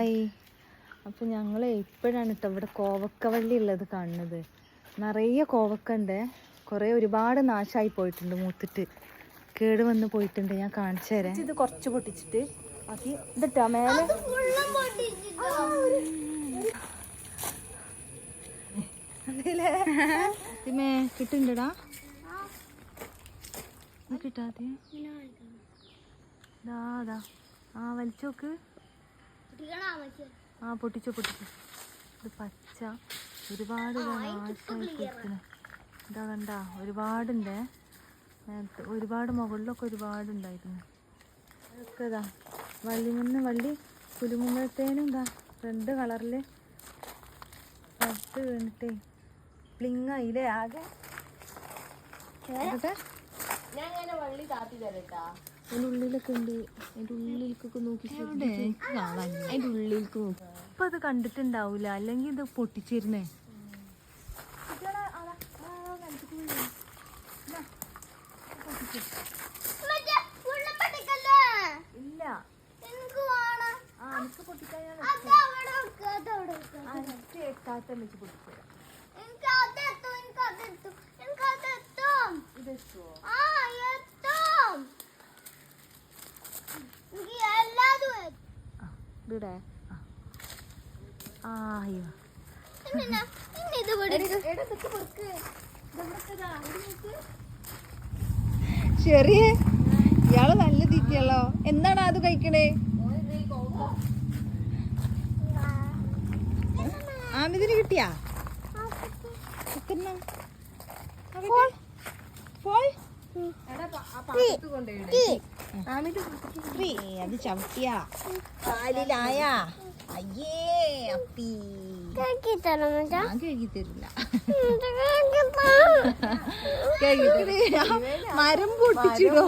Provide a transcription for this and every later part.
Hi. അപ്പോൾ ഞങ്ങൾ ഇപ്പോഴാണ് കേട്ടോ ഇവിടെ കോവക്കവള്ളി ഉള്ളത് കാണുന്നത്. നിറയെ കോവക്ക ഉണ്ട് കുറേ ഒരുപാട് നാശമായി പോയിട്ടുണ്ട് മൂത്തിട്ട്. കേട് വന്ന് പോയിട്ടുണ്ട്. ഞാൻ കാണിച്ചു തരാം. ഇത് കുറച്ച് പൊട്ടിച്ചിട്ട്. ബാക്കി ഇതിട്ടാ? മേലെ? ഇതിമേ കിട്ടുന്നുണ്ടടാ കിട്ടാതെ? ദാ ദാ. ആ വലിച്ചോക്ക്. ആ പൊട്ടിച്ചോ പൊട്ടിച്ചോ. ഇത് പച്ച. ഒരുപാട് ഇതാ കണ്ട ഒരുപാടുണ്ടേ. ഒരുപാട് മുകളിലൊക്കെ ഒരുപാടുണ്ടായിരുന്നു അതൊക്കെ ഇതാ വള്ളി നിന്ന് വള്ളി കുലുങ്ങുമ്പോഴത്തേനും ഇതാ റെഡ് കളറിൽ പത്ത് വീണിട്ടേ. പ്ലിങ്ങായില്ലേ ആകെ? അതിന്റെ ഉള്ളിലൊക്കെ ഉണ്ട്. ഉള്ളിലേക്കൊക്കെ നോക്കി ഉള്ളിലേക്ക് നോക്കി. ഇപ്പൊ അത് കണ്ടിട്ടുണ്ടാവൂല. അല്ലെങ്കിൽ ഇത് പൊട്ടിച്ചിരുന്നേ. ഇല്ല. ആ എനിക്ക് പൊട്ടിക്കാൻ എനിക്ക് എത്താത്ത വെച്ച് പൊട്ടിച്ചേരാം. ഇത് എത്തുവോ? ആ. ഇവിടെ ആ ആ അയ്യോ ചെറിയ ഇയാൾ നല്ല തീറ്റിയല്ലോ എന്താണ് അത് കഴിക്കണേ? ആമിതിന് കിട്ടിയാ? ഫോൾ? ത്രീ. അത് ചവിട്ടിയാ. കാലിലായാ അയ്യേ അപ്പി. കഴുകി തരില്ല മരം പൊട്ടിച്ചിടോ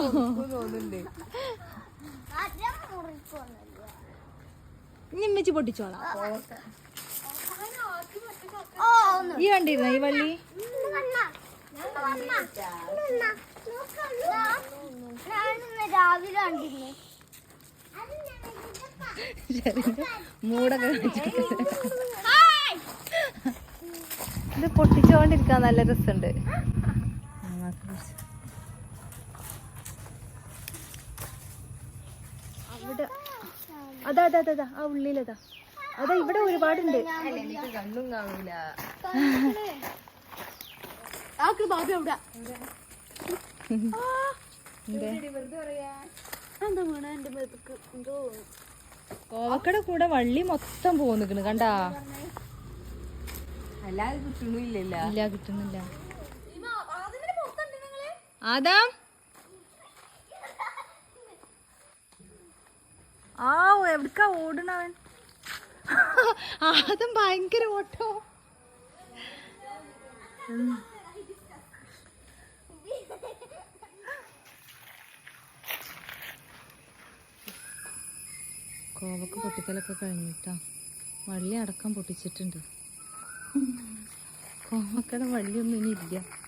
നിമ്മിച്ച് പൊട്ടിച്ചോളാം. ഈ കണ്ടിരുന്ന ഈ വള്ളി? കണ്ടിരുന്നു മൂടൊക്കെ ഇത് പൊട്ടിച്ചോണ്ടിരിക്കാൻ നല്ല രസമുണ്ട് അവിടെ അതാ അതാ അതാ, അതാ ആ ഉള്ളിലതാ അതാ ഇവിടെ ഒരുപാടുണ്ട് കണ്ണും കാണൂല ആക്ക് ബാബി അവിടെ കോവക്കടെ കൂടെ വള്ളി മൊത്തം പോന്നിക്കണ് കണ്ടാ? അല്ലാതെ ഇല്ല കിട്ടുന്നില്ല. ആദാം. ആ എവിടക്കാ ഓടണവൻ ആദം ഭയങ്കര ഓട്ടോ. കോവക്ക പൊട്ടിക്കലൊക്കെ കഴിഞ്ഞിട്ടാ. വള്ളി അടക്കം പൊട്ടിച്ചിട്ടുണ്ട്. കോവക്കയുടെ വള്ളിയൊന്നും ഇനി ഇല്ല.